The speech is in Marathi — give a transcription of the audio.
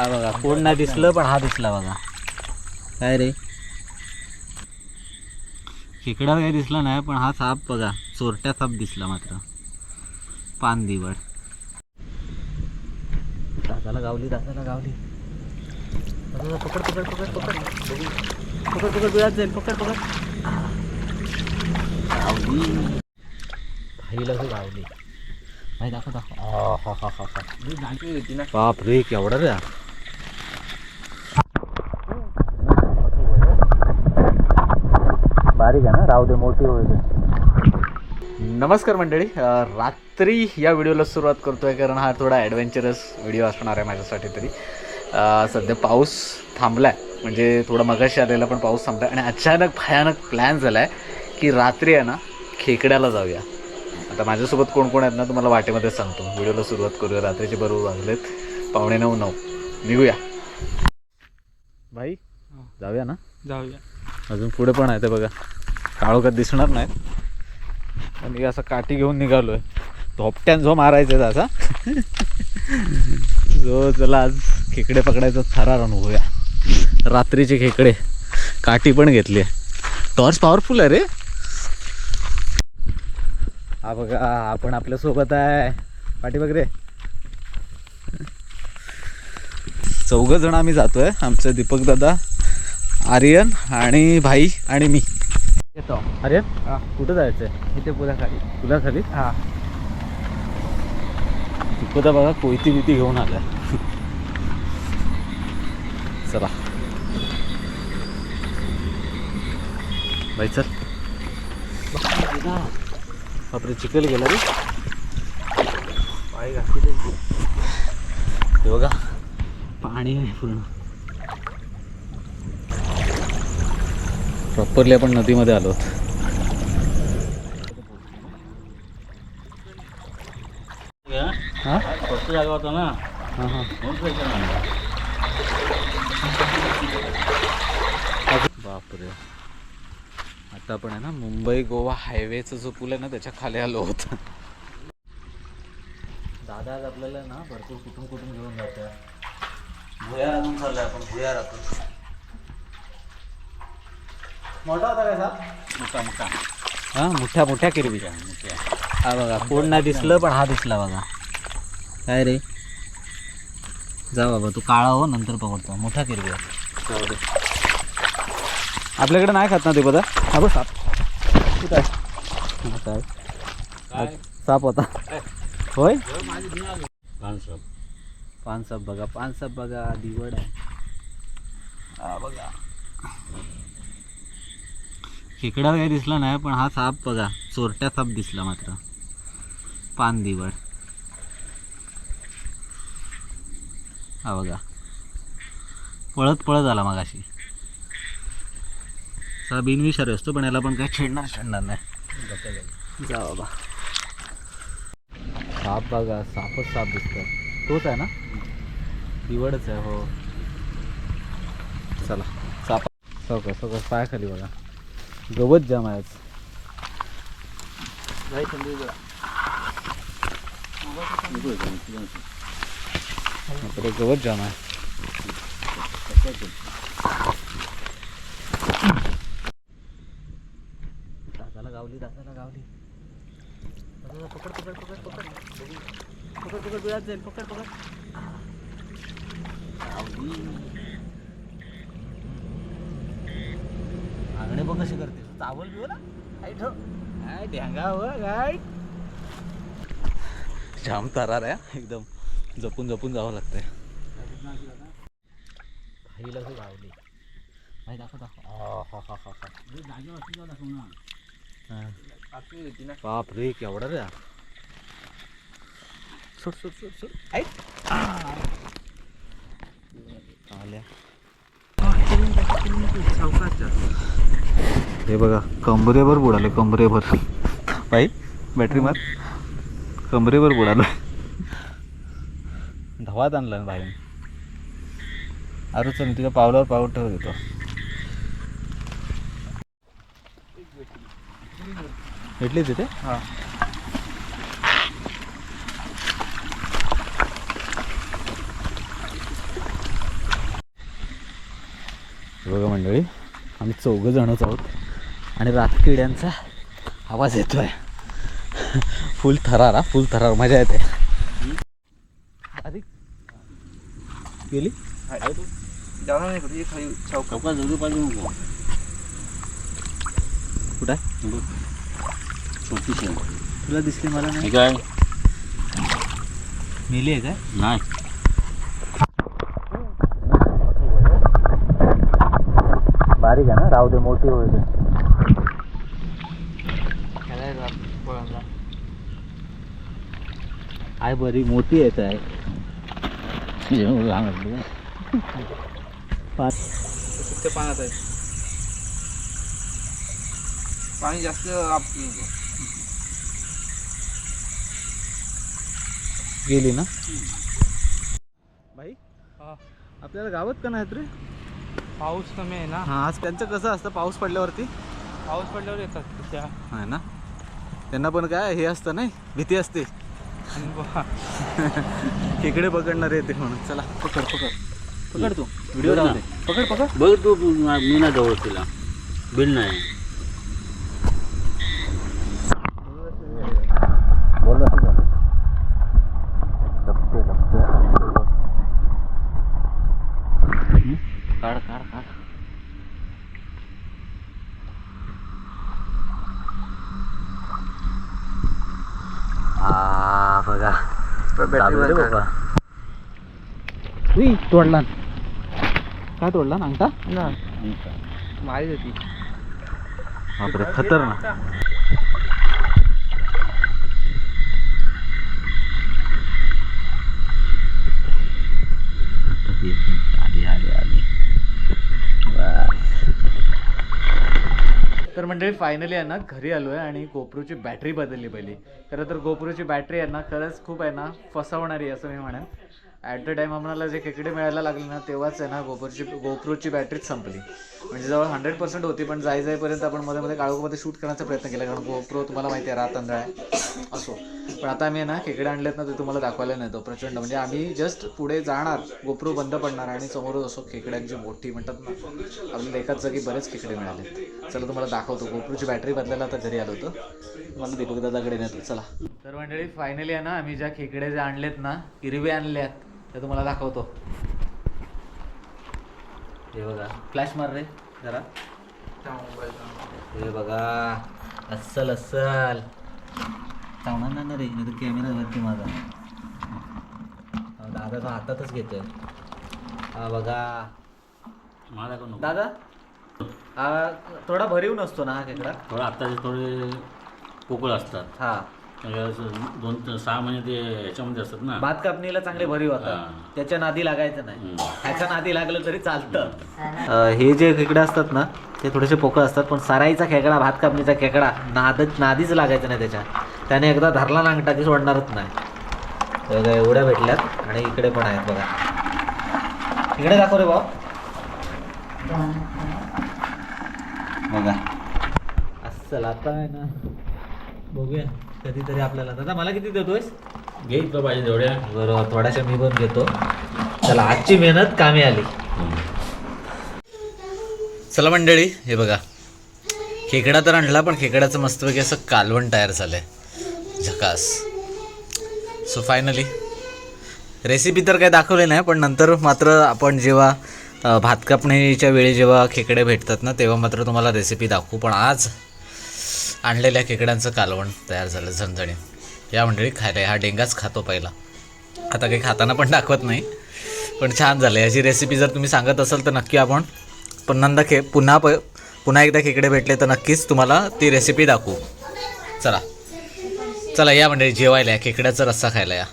हा बघा कोण नाही दिसलं पण हा दिसला बघा. काय रे? खेकडा काही दिसला नाही पण हा साप बघा चोरट्या साप दिसला मात्र. पान दिवड दादाला गावली दादाला गावली. पकड पकड पकड पकड. पकड पकड बिळात जाईल. पकड पकड. गावली. भाईला गावली. भाई दाखव दाखव. हा हा हा हा. बाप रे केवढा रे बारीक आहे ना राहू दे मोठी होईल नमस्कार मंडळी. रात्री या व्हिडिओला सुरुवात करतोय कारण हा थोडा ॲडव्हेंचरस व्हिडिओ असणार आहे माझ्यासाठी तरी. अं, सध्या पाऊस थांबलाय. म्हणजे थोडा मगाशी आलेला पण पाऊस थांबलाय. आणि अचानक भयानक प्लॅन झाला आहे की रात्री आहे ना खेकड्याला जाऊया. आता माझ्यासोबत कोण कोण आहेत ना तुम्हाला वाटेमध्ये सांगतो. व्हिडिओला सुरुवात करूया. रात्रीचे बरोबर वाजलेत. पावणे नऊ नऊ. निघूया. भाई जाऊया ना? जाऊया. अजून पुढे पण आहे ते बघा. काळोखात दिसणार नाही आणि असं काठी घेऊन निघालोय. धोपट्यान जो मारायचा आहे असा. जो चला आज खेकडे पकडायचा थरार अनुभवूया रात्रीचे खेकडे. काठी पण घेतली टॉर्च पॉवरफुल आहे रे. हा बघा आपण आपल्यासोबत आहे. पाठी बघ रे. चौघ जण आम्ही जातोय. आमचं दीपक दादा आर्यन आणि भाई आणि मी. हा. कुठं जायचंय? इथे पुला खाली तुला खाली हा. तिकडं बघा कोयती बिती घेऊन आलाय. चला. बाई चल. बापरे चिखल गेला रे. पाय घातली बघा पाणी आहे पूर्ण. प्रॉपरली आपण नदीमध्ये आलो हां फक्त जागा होता ना हां हां बापरे आता आपण आहे ना मुंबई गोवा हायवेचा जो पूल आहे ना त्याच्याखाली आलो होतो दादा आज आपल्याला ना भरपूर कुठून कुठून घेऊन जातोय भुयारातून चाललोय आपण भुयारातून मोठा होता काय साप मोठा मोठा हा मोठ्या मोठ्या किरवीच्या हा बघा कोण नाही दिसलं पण हा दिसला बघा काय रे? जा बाबा तू काळा हो नंतर पकडतो. मोठा किरवी आहे जाऊ दे. आपल्याकडे नाही खात ना ते बघा हा बघ साप कुठं आहे? हा, काय? काय? साप होता. होय? माणसं पान साप बघा पान साप बघा दिवड आहे. हा बघा. खेकडा काही दिसला नाही पण हा साप बघा चोरट्या साप दिसला मात्र. पान दिवड. हा बघा. पळत पळत आला मगाशी. असा बिनविषारी असतो पण याला पण काही छेडणार छेडणार नाही. जा बाबा. साप बघा सापच साप दिसतोय. तोच आहे ना? दिवडच आहे हो. चला साप. चौका चौका पाय खाली बघा. गवत जाम आहे आज. इकडे गवत जाम आहे दादाला गावली दादाला गावली पकड पकड पकड पकड बघू. पकड पकड बिळात जाईल पकड पकड गावली आंगणे बघ कशी करते. चावल बिवल काय ठेव. काय ढ्यांगा हो जाम तरार आहे एकदम. जपून जपून जावं लागतंय. भाईला खूप आवडली. भाई दाखव दाखव. हा हा हा हा. बाप रे केवढा रे ऐक आल्या. हे बघा कमरेभर बुडाले कमरेभर बाई बॅटरी मार. कमरेभर बुडालो. धावात आणला बाई अरे चल तुझ्या पावलावर पाऊल ठेवत येतो भेटली तिथे? हा. बघा मंडळी आम्ही चौघं जणच आहोत आणि रातकिड्यांचा आवाज येतोय. फुल थरार हा फुल थरार मजा येते. आधी गेली? जाणार नाही कुठे खाली चौका पाहिजे नको कुठं आहे? छोटी शेण. तुला दिसली मला नाही. हे काय? मेली आहे काय? नाही. बारीक आहे ना? राहू दे मोठी होईल आहे बरी मोठी येत आहे पाण्यात आहे पाणी जास्त आपली गेली ना? भाई आपल्याला गावात का नाहीत रे? पाऊस कमी आहे ना. हा आज त्यांचं कसं असतं पाऊस पडल्यावरती? पाऊस पडल्यावर येतात त्या. आहे ना? त्यांना पण काय हे असतं नाही? भीती असते. खेकडे पकडणार येते म्हणून. चला पकड पकड. पकड तू. व्हिडिओ पकड पकड. बघ तू मी ना जवळ तिला. बिल नाही. काढ काढ काढ हा बघा चालू रे बाबा. उई, तोडला. काय तोडला ना अंगठा ना. मारी होती. बापरे खतरनाक. आली आली आली. तर मंडळी फायनली आहे ना घरी आलो आहे आणि गोप्रोची बॅटरी बदलली पहिली. खरं तर गोप्रोची बॅटरी आहे ना खरंच खूप आहे ना फसवणारी आहे असं मी म्हणेन. ॲट द टाईम आम्हाला जे खेकडे मिळायला लागले ना तेव्हाच आहे ना गोप्रोची गोप्रोची बॅटरीच संपली. म्हणजे जवळ हंड्रेड पर्सेंट होती पण जाई जाईपर्यंत आपण मध्ये मध्ये काळोखमध्ये शूट करण्याचा प्रयत्न केला कारण गोप्रो तुम्हाला माहिती आहे रात अंधळा आहे. असो. पण आता आम्ही आहे ना खेकडे आणलेत ना ते तुम्हाला दाखवायला नाही तो प्रचंड. म्हणजे आम्ही जस्ट पुढे जाणार गोप्रो बंद पडणार आणि समोरच असो खेकड्यांची मोठी म्हणतात ना आपल्याला एकाच जागी बरेच खेकडे मिळाले. चला तुम्हाला दाखवतो. गोप्रोची बॅटरी बदलायला आता घरी आलो होतो. मला दीपक दादाकडे नेतो. चला. तर मंडळी फायनली आहे ना आम्ही ज्या खेकडे जे आणलेत ना हिरवे आणल्यात ते तुम्हाला दाखवतो. हे बघा फ्लॅश मार रे जरा. हे बघा अस्सल अस्सल. चावणार ना रे नाही तर कॅमेरा वरती माझा दादा तो हातातच घेतोय. हा बघा. मला का नको? दादा? हा थोडा भरीव नसतो ना हा खेकडा? थोडं आत्ताचे थोडे पोकळ असतात. हा. म्हणजे असं दोन ते सहा महिने ते ह्याच्यामध्ये असतात ना. भात कापणीला चांगले भरीव होतात. त्याच्या नादी लागायचं नाही. हम्म. ह्याच्या नादी लागलं तरी चालतं. हे जे खेकडे असतात ना ते थोडेसे पोकळ असतात पण सराईचा खेकडा भात कापणीचा खेकडा नाद नादीच लागायचं नाही त्याच्या. त्याने एकदा धरला नांगटा की सोडणारच नाही. तर एवढ्या भेटल्यात आणि इकडे पण आहेत बघा. इकडे दाखव रे भाऊ. बघा. अस्सल आता आहे ना. बघूया कधीतरी आपल्याला. दादा मला किती देतोयस? घे पाहिजे तेवढ्या. बरोबर थोड्याशा मी पण घेतो. चला आजची मेहनत कामी आली. चला मंडळी हे बघा. खेकडा तर आणला पण खेकड्याचं मस्तपैकी असं कालवण तयार झालंय. झकास. सो फायनली रेसिपी तर काही दाखवली नाही पण नंतर मात्र आपण जेव्हा भात कापणीच्या वेळी जेव्हा खेकडे भेटतात ना तेव्हा मात्र तुम्हाला रेसिपी दाखवू. पण आज आणलेल्या खेकड्यांचं कालवण तयार झालं झणझणी या मंडळी खायला हा डेंगाच खातो पहिला. आता काही खाताना पण दाखवत नाही पण छान झालं. याची रेसिपी जर तुम्ही सांगत असाल तर नक्की आपण पुन्हा खे पुन्हा प पुन्हा एकदा खेकडे भेटले तर नक्कीच तुम्हाला ती रेसिपी दाखवू. चला. चला या मंडळी जेवायला या खेकड्याचा रस्सा खायला या.